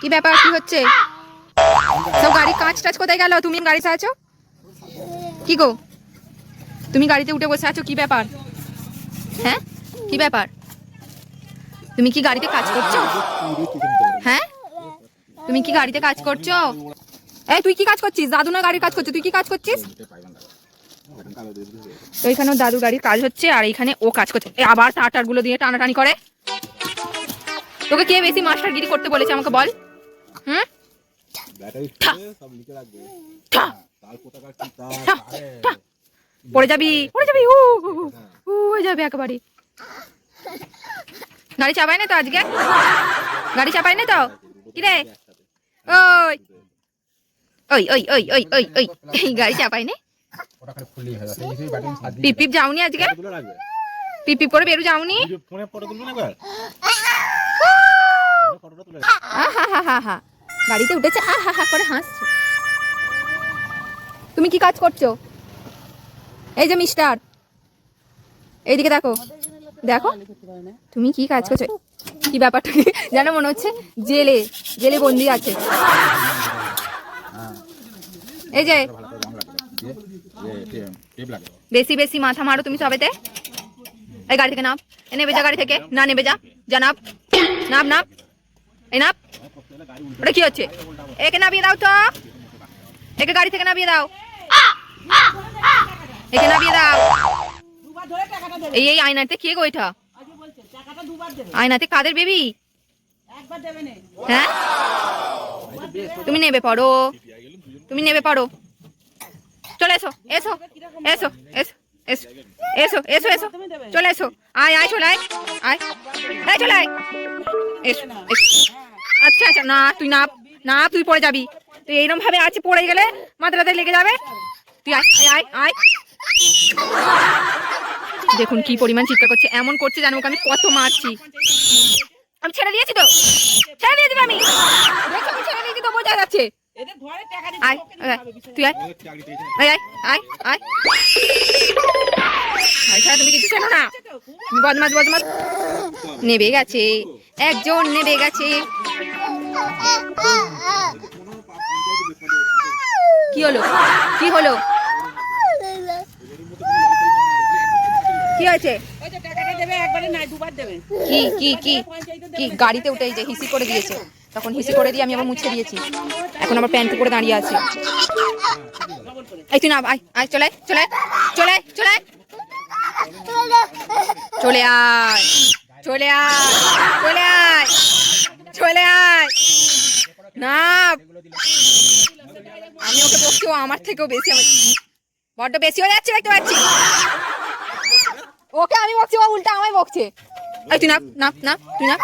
কি ব্যাপার? কি হচ্ছে? সব গাড়ি কাঁচ টাচ কোথায় গেল? তুমি গাড়িতে আছো কি গো? তুমি গাড়িতে উঠে বসে আছো? কি ব্যাপার? হ্যাঁ? কি ব্যাপার? তুমি কি গাড়িতে কাজ করছ? হ্যাঁ? তুমি কি গাড়িতে কাজ করছ? এই, তুই কি কাজ করছিস? দাদু না গাড়ির কাজ করছ? তুই কি কাজ করছিস? তো এখানেও দাদু গাড়ির কাজ হচ্ছে, আর এখানে ও কাজ করছে। এ, আবার তারগুলো দিয়ে টানাটানি করে। তোকে কে বেশি মাস্টারগিরি করতে বলেছে আমাকে বল? হুম? পড়ে যাবি পড়ে যাবি উ উ হয়ে যাবে একেবারে। গাড়ি চাপাই না তো আজকে। গাড়ি চাপাই না তো। কিরে? ওই। ওই ওই ওই ওই ওই ওই। গাড়ি চাপাই নে। পিপিপ যাওনি আজকে? পিপিপ করে বেরো যাওনি? ফোনে ফটো তুলবো না হা। হা হা হা। গাড়িতে উঠেছে আহা হা হা করে হাসছে। তুমি কি কাজ করছ? এই যে মিস্টার, এইদিকে দেখো দেখো, তুমি কি কাজ করছ? কি ব্যাপারটা কি জানো মনে হচ্ছে জেলে জেলে বন্দি আছে। এই যে, বেশি বেশি মাথা মারো তুমি সবেতে। এই গাড়ি থেকে নাপ, এ নেবে যা গাড়ি থেকে, না নেবে যা যা নাপ নাপ নাপ, এই নাপ। ওটা কি হচ্ছে? একে নামিয়ে দাও তো। একে গাড়ি থেকে নামিয়ে দাও। একে নামিয়ে দাও। এই এই আয়নাতে কে গো এটা? আয়নাতে কাদের বেবি? হ্যাঁ? তুমি নেবে, পড়ো। তুমি নেবে, পড়ো। চলে এসো এসো এসো এসো এসো এসো এসো এসো। চলে এসো। আয় আয়, চলে আয়। আয়। আয় চলে আয়। এসো এসো। আচ্ছা আচ্ছা না তুই না না তুই পড়ে যাবি। তুই এইরকম ভাবে আছে পড়ে গেলে মাথাটাতে লেগে যাবে। তুই আয় আয় দেখুন কি পরিমাণ চিৎকার করছে এমন করছে জানো ওকে আমি কত মারছি। আমি ছেড়ে দিয়েছি তো। ছেড়ে দিয়েছি আমি। দেখো আমি ছেড়ে দিয়েছি তো বোঝা যাচ্ছে। আয় তুই আয়। আয় আয় আয় আয়। আয় তুমি কিছু না? বদমাস বদমাস নেবে গেছে। একজন নেবে গেছে। কি হলো? কি হলো? কি হয়েছে? কি কি কি কি? গাড়িতে উঠে যে হিসি করে দিয়েছে। তখন হিসি করে দিয়ে আমি আবার মুছে দিয়েছি। এখন আবার প্যান্ট করে দাঁড়িয়ে আছে। এই তুই না, আয় আয়, চলে চলে চলে চলে। চলে আয়। চলে আয় চলে আয় চলে আয়। না। আমি ওকে বকছি, ও আমার থেকেও বেশি আমার বড্ড বেশি হয়ে যাচ্ছে, দেখতে পাচ্ছি। ওকে আমি বকছি, ও উল্টা আমায় বকছে। এই তুই নাপ নাপ নাপ, তুই নাপ।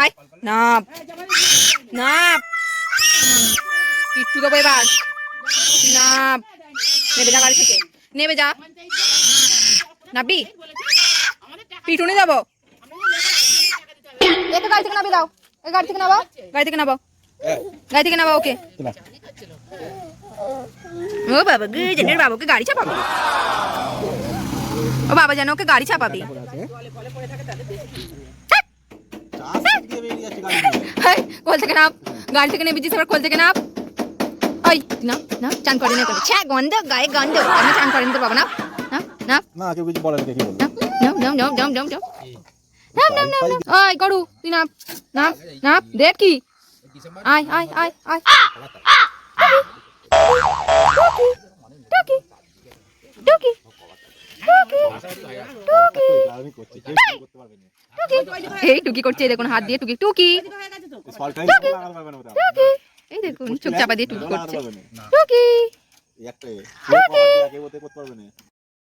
আয়, নাপ নাপ। পিট্টু দেবো এবার। নাপ। নেবে যা গাড়ি থেকে। নেবে যা। নাবি পিটুনি যাব একে গাড়ি থেকে নাবি দাও। এ গাড়ি থেকে নাবাও গাড়ি থেকে নাবাও গাড়ি থেকে নাবাও ওকে। ও বাবা গে জেনের বাবাকে গাড়ি চাপাবে। ও বাবা যেন ওকে গাড়ি চাপাবে। কোল থেকে নাপ গাড়ি থেকে নেবেছিস আবার কোল থেকে নাপ ওই না না চান করে না করে ছ্যা গন্ধ গায়ে গন্ধ। আমি চান করেন তোর বাবা না না না না কেউ কিছু বলে না কি বলব নাম নাম নাম। নাম নাম নাম নাম ওই করু তুই নাম নাম নাম দেখ কি আয় আই আয় আয় টুকি টুকি এই টুকি করছে দেখুন হাত দিয়ে টুকি টুকি এই দেখুন চোখ দিয়ে টুকি করছে টুকি টুকি